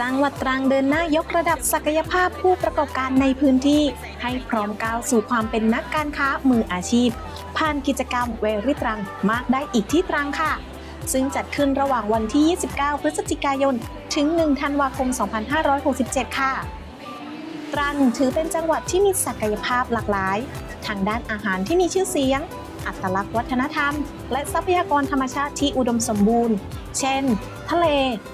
จังหวัดตรังเดินหน้ายกระดับศักยภาพผู้ประกอบการในพื้นที่ ให้พร้อมก้าวสู่ความเป็นนักการค้ามืออาชีพ ผ่านกิจกรรมเวริตรังมากได้อีกที่ตรังค่ะ ซึ่งจัดขึ้นระหว่างวันที่ 29 พฤศจิกายน ถึง 1 ธันวาคม 2567 ค่ะ ตรังถือเป็นจังหวัดที่มีศักยภาพหลากหลาย ทางด้านอาหารที่มีชื่อเสียง อัตลักษณ์วัฒนธรรม และทรัพยากรธรรมชาติที่อุดมสมบูรณ์ เช่น ทะเล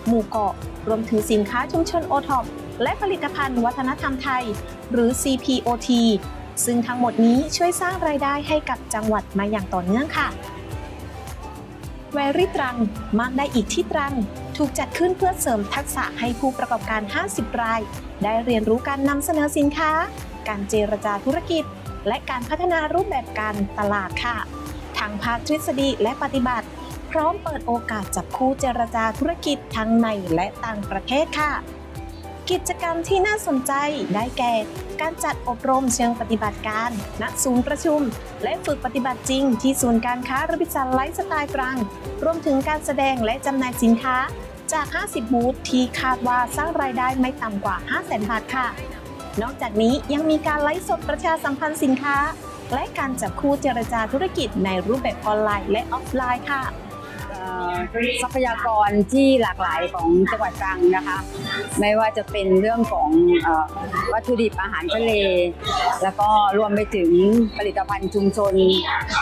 หมู่เกาะ รวมถึงสินค้าชุมชนโอท็อปและผลิตภัณฑ์วัฒนธรรมไทย หรือ CPOT ซึ่งทั้งหมดนี้ช่วยสร้างรายได้ให้กับจังหวัดมาอย่างต่อเนื่องค่ะแวรี่ตรังมากได้อีกที่ตรัง ถูกจัดขึ้นเพื่อเสริมทักษะให้ผู้ประกอบการ 50 ราย ได้เรียนรู้การนำเสนอสินค้า การเจรจาธุรกิจ และการพัฒนารูปแบบการตลาดค่ะ ทั้งภาคทฤษฎีและปฏิบัติ พร้อมเปิดโอกาสจับคู่เจรจาธุรกิจทั้งในและต่างประเทศค่ะ กิจกรรมที่น่าสนใจได้แก่ การจัดอบรมเชิงปฏิบัติการ ณ ศูนย์ประชุม และฝึกปฏิบัติจริง ที่ศูนย์การค้าระบิสันไลฟ์สไตล์ตรัง รวมถึงการแสดงและจำหน่ายสินค้าจาก 50 บูธที่คาดว่าสร้างรายได้ไม่ต่ำกว่า 500,000 บาทค่ะ นอกจากนี้ยังมีการไลฟ์สดประชาสัมพันธ์สินค้า และการจับคู่เจรจาธุรกิจในรูปแบบออนไลน์และออฟไลน์ค่ะ ทรัพยากรที่หลากหลายของจังหวัดตรังนะคะ ไม่ว่าจะเป็นเรื่องของอวัตถุดิบอาหารทะเล แล้วก็รวมไปถึงผลิตภัณฑ์ชุมชน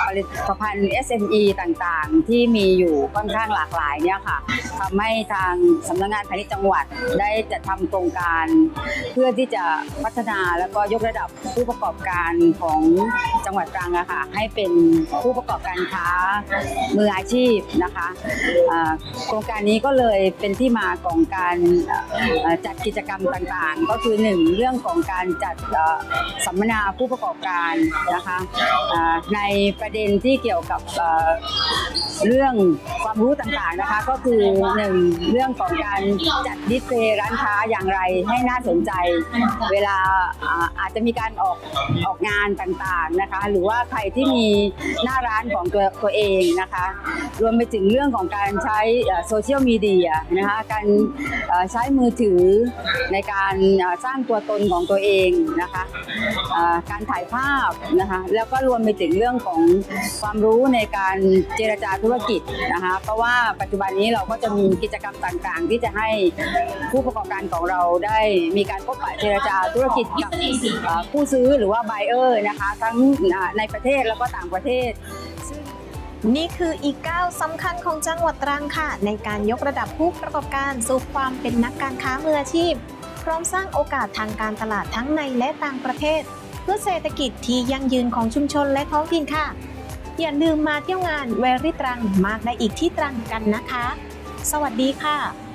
ผลิตภัณฑ์ SME ต่างๆ ที่มีอยู่ค่อนข้างหลากหลายเนี่ยค่ะทำให้ทางสำนักงานพาณิชย์จังหวัดได้จัดทำโครงการ เพื่อที่จะพัฒนาแล้วก็ยกระดับผู้ประกอบการของจังหวัดตรังอะค่ะให้เป็นผู้ประกอบการค้ามืออาชีพนะคะอ่าโครงการนี้ก็เลยเป็นที่มาของการจัดกิจกรรมต่างๆ ก็คือหนึ่งเรื่องของการจัดสัมมนาผู้ประกอบการนะคะในประเด็นที่เกี่ยวกับเรื่องความรู้ต่างๆนะคะก็คือหนึ่งเรื่องของการจัดดิสเพลย์ร้านค้าอย่างไรให้น่าสนใจ เวลาอาอาจจะมีการออกออกงานต่างๆนะคะ หรือว่าใครที่มีหน้าร้านของตัวตัวเองนะคะ รวมไปถึงเรื่องของการใช้โซเชียลมีเดียนะคะการใช้มือถือในการสร้างตัวตนของตัวเองนะคะการถ่ายภาพนะคะแล้วก็รวมไปถึงเรื่องของความรู้ในการเจรจาธุรกิจนะคะเพราะว่าปัจจุบันนี้เราก็จะมีกิจกรรมต่างๆ ที่จะให้ผู้ประกอบการของเราได้มีการพบปะเจรจาธุรกิจกับผู้ซื้อหรือว่า buyer นะคะทั้งในประเทศแล้วก็ต่างประเทศ นี่คืออีกก้าวสำคัญของจังหวัดตรังค่ะ ในการยกระดับผู้ประกอบการสู่ความเป็นนักการค้ามืออาชีพ พร้อมสร้างโอกาสทางการตลาดทั้งในและต่างประเทศ เพื่อเศรษฐกิจที่ยั่งยืนของชุมชนและท้องถิ่นค่ะ อย่าลืมมาเที่ยวงานแวริตรังมากได้อีกที่ตรังกันนะคะ สวัสดีค่ะ